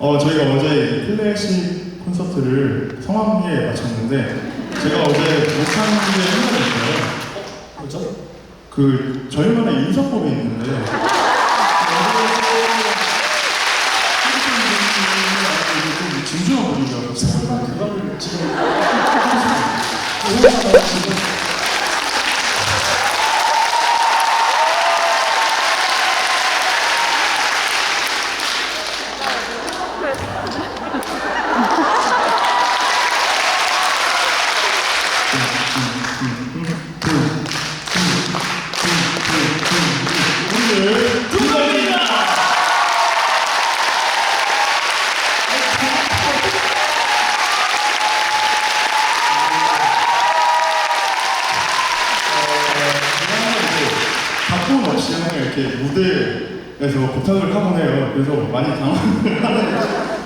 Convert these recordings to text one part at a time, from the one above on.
어, 저희가 어제 클래식 콘서트를 성황리에 마쳤는데 제가 어제 게 생각이 있어요. 뭐죠? 그 저희만의 인사법이 있는데 좀 진중한 분위기가. 그거를 지금 지금? 오늘 두번입니다. 각본 없이 항상 이렇게 무대에서 부탁을 하곤 해요. 그래서 많이 당황을 하는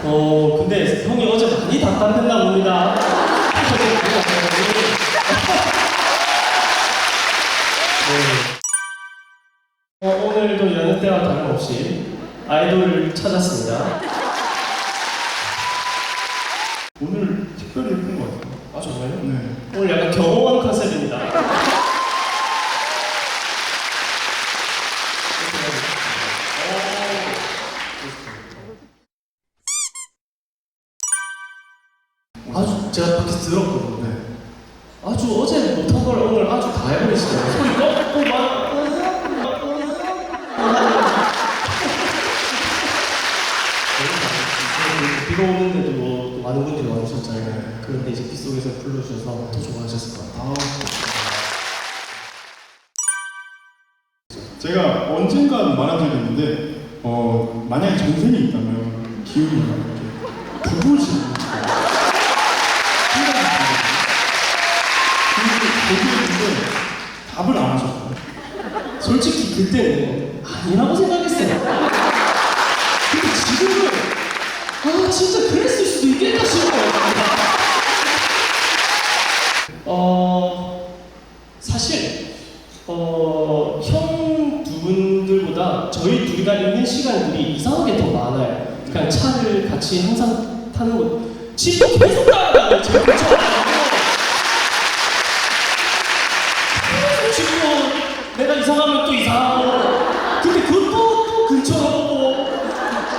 어 근데 형이 어제 많이 답답했나 봅니다. 오늘도 여느 때와 다름없이 아이돌을 찾았습니다. 오늘 특별히 예쁜 것 같아요. 아 정말요? 네. 오늘 약간 경호원 컨셉입니다. 아주 제가 밖에서 들었거든요. 네. 아주 어제 못한 걸 오늘 아주 다 해버리시더라고요. 소리 꺾고 막. 비가 오는데도 뭐 와주셨잖아요. 그런데 이제 빗속에서 불러주셔서 더 좋아하셨을 것 같아요. 아. 제가 언젠가 말한 적이 있는데 어, 만약에 전생이 있다면 기운이랑 이렇게 거기에 답을 안 하셨어요. 솔직히 그때는 아니라고 생각했어요. 근데 지금은 아 진짜 그랬을 사실 어 형 두 분들보다 저희 둘이가 있는 시간들이 이상하게 더 많아요. 그냥 차를 같이 항상 타는 거 집도 계속 따라가요. 제 근처 계속 집도 내가 이상하면 또 이상하고 근데 그것도 또 근처로 오고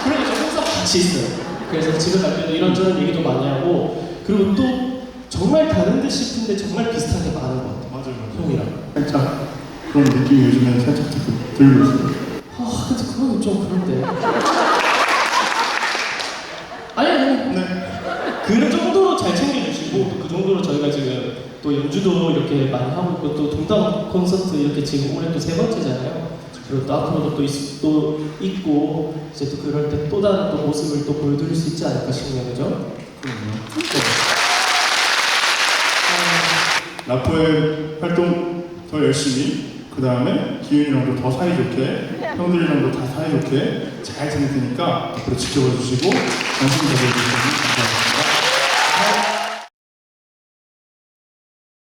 그러니까 항상 같이 있어요. 그래서 집에 갈 때도 이런저런 얘기도 많이 하고 그리고 또 정말 다른 듯 싶은데 정말 비슷한 게 많은 것 같아요. 맞아요, 맞아요. 형이랑. 살짝 그런 느낌이 요즘에 살짝 들- 들고 있어요. 아 근데 그건 좀 그런데. 아니 아니 네. 그 정도로 잘 챙겨주시고 또 그 정도로 저희가 지금 또 연주도 이렇게 많이 하고 있고 또 동당 콘서트 이렇게 지금 올해 또 세 번째잖아요. 그리고 또 앞으로도 또, 있, 또 있고 이제 또 그럴 때 또 다른 또 모습을 또 보여드릴 수 있지 않을까 싶네요, 그죠? 그럼요. 라포의 활동 더 열심히 그 다음에 기윤이랑도 더 사이좋게 형들이랑도 다 사이좋게 잘 지낼 테니까 앞으로 지켜봐 주시고 관심 가져주시면 감사하겠습니다.